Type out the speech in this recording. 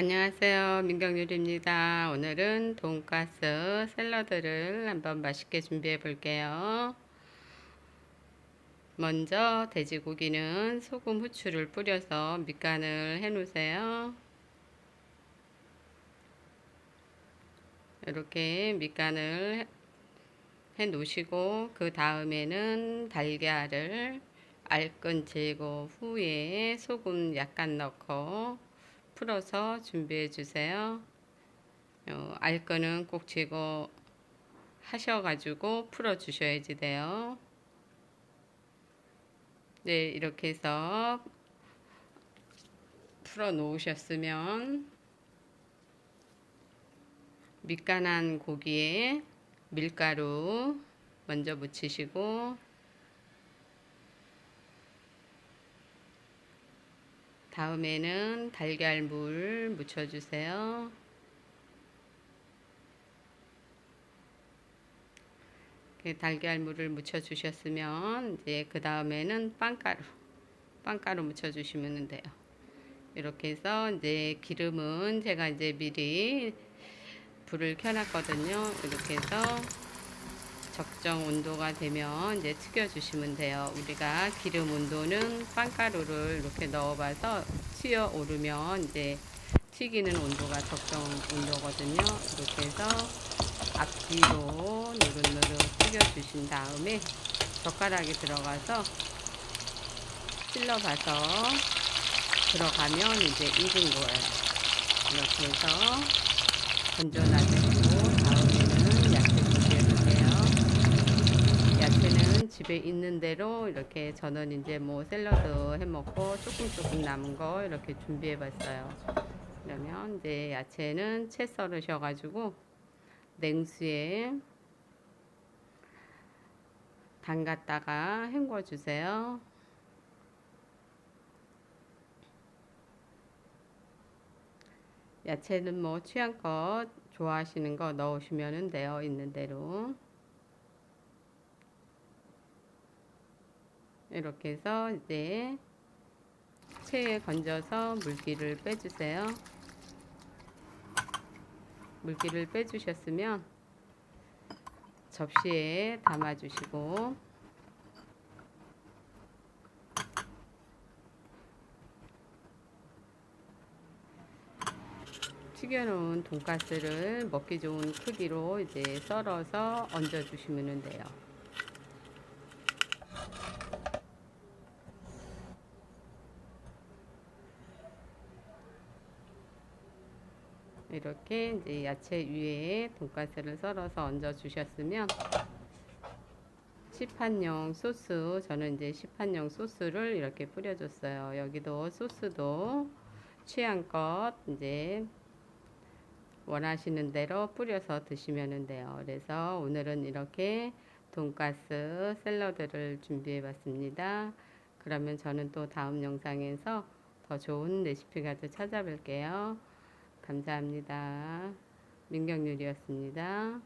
안녕하세요. 민경유리입니다. 오늘은 돈가스 샐러드를 한번 맛있게 준비해 볼게요. 먼저 돼지고기는 소금, 후추를 뿌려서 밑간을 해 놓으세요. 이렇게 밑간을 해 놓으시고 그 다음에는 달걀을 알끈 제거 후에 소금 약간 넣고 풀어서 준비해 주세요. 어, 알거는 꼭 제거 하셔가지고 풀어 주셔야지 돼요. 네, 이렇게 해서 풀어 놓으셨으면 밑간한 고기에 밀가루 먼저 묻히시고 다음에는 달걀물 묻혀주세요. 달걀물을 묻혀주셨으면 이제 그 다음에는 빵가루, 빵가루 묻혀주시면 돼요. 이렇게 해서 이제 기름은 제가 이제 미리 불을 켜놨거든요. 이렇게 해서 적정 온도가 되면 이제 튀겨주시면 돼요. 우리가 기름 온도는 빵가루를 이렇게 넣어봐서 튀어 오르면 이제 튀기는 온도가 적정 온도거든요. 이렇게 해서 앞뒤로 누른누르 튀겨주신 다음에 젓가락이 들어가서 찔러봐서 들어가면 이제 익은 거예요. 이렇게 해서 건져놔주시고 다음에는 야채 준비해주세요. 야채는 집에 있는 대로 이렇게 저는 이제 뭐 샐러드 해 먹고 조금 조금 남은 거 이렇게 준비해 봤어요. 그러면 이제 야채는 채 썰으셔 가지고 냉수에 담갔다가 헹궈 주세요. 야채는 뭐 취향껏 좋아하시는 거 넣으시면 돼요. 있는 대로. 이렇게 해서 이제 체에 건져서 물기를 빼주세요. 물기를 빼주셨으면 접시에 담아주시고 튀겨놓은 돈가스를 먹기 좋은 크기로 이제 썰어서 얹어주시면 돼요. 이렇게 이제 야채 위에 돈가스를 썰어서 얹어 주셨으면 시판용 소스 저는 이제 시판용 소스를 이렇게 뿌려줬어요. 여기도 소스도 취향껏 이제 원하시는 대로 뿌려서 드시면 돼요. 그래서 오늘은 이렇게 돈가스 샐러드를 준비해 봤습니다. 그러면 저는 또 다음 영상에서 더 좋은 레시피 가지고 찾아뵐게요. 감사합니다. 민경유리였습니다.